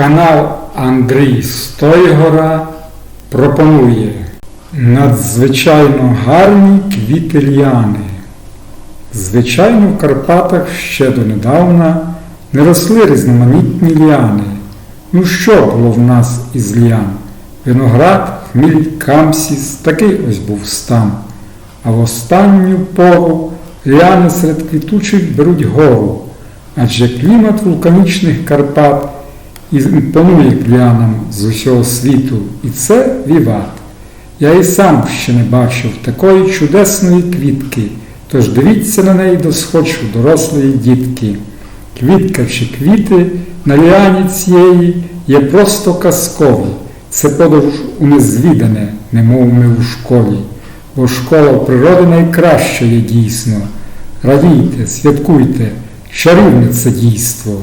Канал Андрій Стойгора пропонує надзвичайно гарні квіти ліани. Звичайно, в Карпатах ще донедавна не росли різноманітні ліани. Ну що було в нас із ліан? Виноград, хміль, камсіс, такий ось був стан. А в останню пору ліани серед квітучих беруть гору, адже клімат вулканічних Карпат імпонує ліанам з усього світу, і це віват. Я і сам ще не бачив такої чудесної квітки, тож дивіться на неї досхочу дорослої дітки. Квітка чи квіти на ліані цієї є просто казкові. Це подорож у незвідане, немов ми у школі, бо школа природи найкраща є дійсно. Радійте, святкуйте, чарівне це дійство.